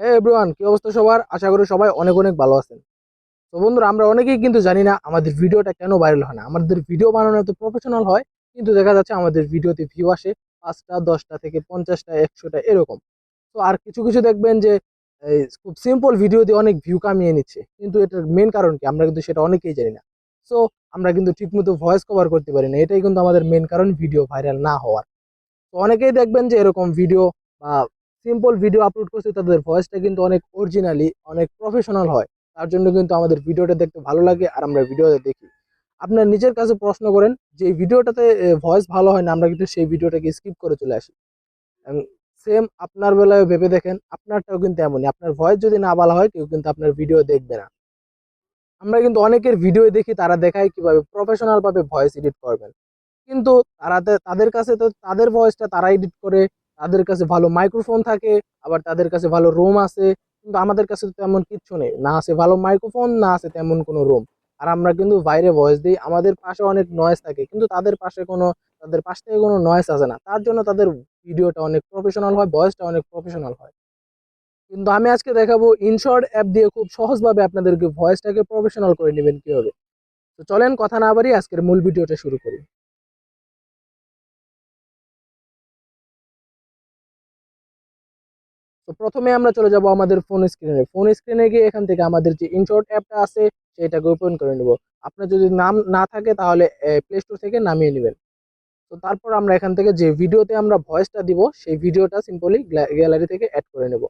হ্যাঁ এভরিওয়ান কি অবস্থা সবার? আশা করি সবাই অনেক অনেক ভালো আছেন। তো বন্ধুরা, আমরা অনেকেই কিন্তু জানি না আমাদের ভিডিওটা কেন ভাইরাল হয় না। আমাদের ভিডিও বানানো তো প্রফেশনাল হয়, কিন্তু দেখা যাচ্ছে আমাদের ভিডিওতে ভিউ আসে পাঁচটা, দশটা থেকে পঞ্চাশটা, একশোটা এরকম। তো আর কিছু কিছু দেখবেন যে খুব সিম্পল ভিডিও দিয়ে অনেক ভিউ কামিয়ে নিচ্ছে। কিন্তু এটার মেন কারণ কি? আমরা কিন্তু সেটা অনেকেই জানি না। সো আমরা কিন্তু ঠিকমতো ভয়েস কভার করতে পারি না। এটাই কিন্তু আমাদের মেন কারণ ভিডিও ভাইরাল না হওয়ার। তো অনেকেই দেখবেন যে এরকম ভিডিও বা সিম্পল ভিডিও আপলোড করছে, তাদের ভয়েসটা কিন্তু অনেক অরিজিনালি অনেক প্রফেশনাল হয়। তার জন্য কিন্তু আমাদের ভিডিওটা দেখতে ভালো লাগে আর আমরা ভিডিওটা দেখি। আপনার নিজের কাছে প্রশ্ন করেন যে ভিডিওটাতে ভয়েস ভালো হয় না, আমরা কিন্তু সেই ভিডিওটাকে স্কিপ করে চলে আসি। সেম আপনার বেলায় ভেবে দেখেন, আপনারটাও কিন্তু এমনই। আপনার ভয়েস যদি না ভালো হয়, কেউ কিন্তু আপনার ভিডিও দেখবে না। আমরা কিন্তু অনেকের ভিডিও দেখি, তারা দেখায় কীভাবে প্রফেশনালভাবে ভয়েস এডিট করবেন। কিন্তু তারা তাদের কাছে তো, তাদের ভয়েসটা তারা এডিট করে তাদের কাছে ভালো মাইক্রোফোন থাকে, আবার তাদের কাছে ভালো রুম আছে, কিন্তু আমাদের কাছে তো তেমন কিচ্ছু নেই। না আছে ভালো মাইক্রোফোন না আছে তেমন কোনো রুম আর আমরা কিন্তু বাইরে ভয়েস দিই, আমাদের পাশে অনেক নয়েজ থাকে, কিন্তু তাদের পাশে কোনো, তাদের পাশ থেকে কোনো নয়েজ আসে না। তার জন্য তাদের ভিডিওটা অনেক প্রফেশনাল হয় ভয়েসটা অনেক প্রফেশনাল হয়। কিন্তু আমি আজকে দেখাবো ইনশর্ট অ্যাপ দিয়ে খুব সহজভাবে আপনাদেরকে ভয়েসটাকে প্রফেশনাল করে নেবেন কীভাবে। তো চলেন কথা না বাড়ি আজকের মূল ভিডিওটা শুরু করি। তো প্রথমে আমরা চলে যাব আমাদের ফোন স্ক্রিনে ফোন স্ক্রিনে গিয়ে এখান থেকে আমাদের যে ইনশর্ট অ্যাপটা আছে সেটাকে ওপেন করে নেব। আপনার যদি নাম না থাকে, তাহলে প্লে স্টোর থেকে নামিয়ে নেবেন। তো তারপর আমরা এখান থেকে যে ভিডিওতে আমরা ভয়েসটা দিব, সেই ভিডিওটা সিম্পলি গ্যালারি থেকে অ্যাড করে নেব।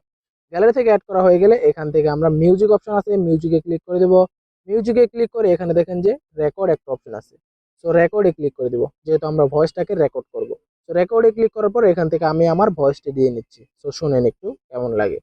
গ্যালারি থেকে অ্যাড করা হয়ে গেলে এখান থেকে আমরা মিউজিক অপশন আছে মিউজিকে ক্লিক করে দেব। মিউজিকে ক্লিক করে এখানে দেখেন যে রেকর্ড একটা অপশন আছে। সো রেকর্ডে ক্লিক করে দিব, যেহেতু আমরা ভয়েসটাকে রেকর্ড করব। তো রেকর্ডে ক্লিক করার পর এখান থেকে আমি আমার ভয়েসটি দিয়ে নিচ্ছি। সো শুনেন একটু। কেমন লাগে?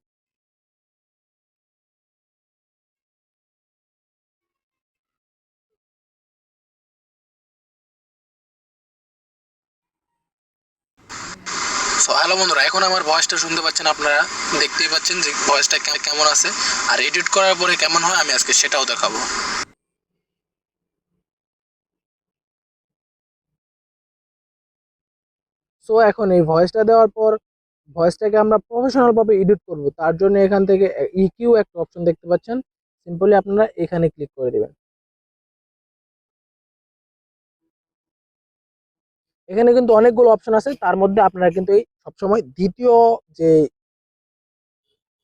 সো হ্যালো বন্ধুরা এখন আমার ভয়েসটা শুনতে পাচ্ছেন আপনারা। দেখতেই পাচ্ছেন যে ভয়েসটা কেমন আছে। আর এডিট করার পরে কেমন হয় আমি আজকে সেটাও দেখাবো। সো এখন এই ভয়েসটা দেওয়ার পর ভয়েসটাকে আমরা প্রফেশনাল ভাবে এডিট করব। তার জন্য এখান থেকে ইকিউ একটা অপশন দেখতে পাচ্ছেন। সিম্পলি আপনারা এখানে ক্লিক করে দেবেন। এখানে কিন্তু অনেকগুলো অপশন আছে। তার মধ্যে আপনারা কিন্তু এই সবসময় দ্বিতীয় যে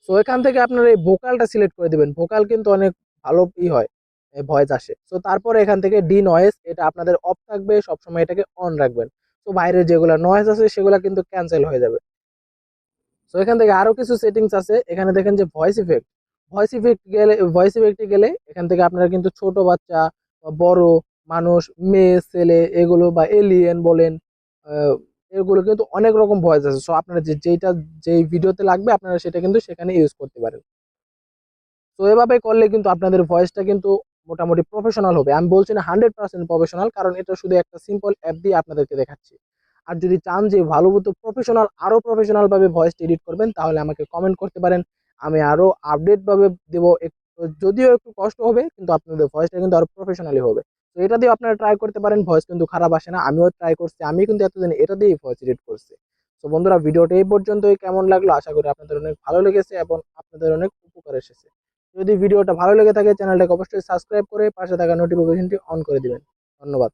সো এখান থেকে আপনারা এই ভোকালটা সিলেক্ট করে দিবেন। ভোকাল কিন্তু অনেক ভালো ই হয় ভয়েস আসে। সো তারপরে এখান থেকে ডি নয়েজ এটা আপনাদের অফ থাকবে। সবসময় এটাকে অন রাখবেন। তো বাইরের যেগুলো নয়েজ আছে, সেগুলো কিন্তু ক্যান্সেল হয়ে যাবে। সো এখান থেকে আরও কিছু সেটিংস আছে। এখানে দেখেন যে ভয়েস ইফেক্ট ভয়েস ইফেক্ট গেলে ভয়েস ইফেক্টে গেলে এখান থেকে আপনারা কিন্তু ছোট বাচ্চা বড় মানুষ, মেয়ে, ছেলে এগুলো বা এলিয়েন বলেন এগুলো কিন্তু অনেক রকম ভয়েস আছে। সো আপনারা যে, যেইটা, যেই ভিডিওতে লাগবে আপনারা সেটা কিন্তু সেখানে ইউজ করতে পারেন। তো এভাবে করলে কিন্তু আপনাদের ভয়েসটা কিন্তু মোটামুটি প্রফেশনাল হবে। আমি বলছি না হান্ড্রেড পার্সেন্ট প্রফেশনাল কারণ এটা শুধু একটা সিম্পল অ্যাপ দিয়ে আপনাদেরকে দেখাচ্ছি। আর যদি চান যে ভালো মতো প্রফেশনাল আরও প্রফেশনাল ভাবে ভয়েস এডিট করবেন, তাহলে আমাকে কমেন্ট করতে পারেন। আমি আরও আপডেট ভাবে দেবো একটু যদিও একটু কষ্ট হবে, কিন্তু আপনাদের ভয়েসটা কিন্তু আরও প্রফেশনালি হবে। তো এটা দিয়ে আপনারা ট্রাই করতে পারেন ভয়েস কিন্তু খারাপ আসে না, আমিও ট্রাই করছি, আমি কিন্তু এতদিন এটা দিয়েই ভয়েস এডিট করছি। তো বন্ধুরা, ভিডিওটা এই পর্যন্তই, কেমন লাগল? আশা করি আপনাদের অনেক ভালো লেগেছে এবং আপনাদের অনেক উপকার এসেছে। যদি ভিডিওটা ভালো লেগে থাকে, চ্যানেলটাকে অবশ্যই সাবস্ক্রাইব করে পাশে থাকা নোটিফিকেশনটি অন করে দিবেন। ধন্যবাদ।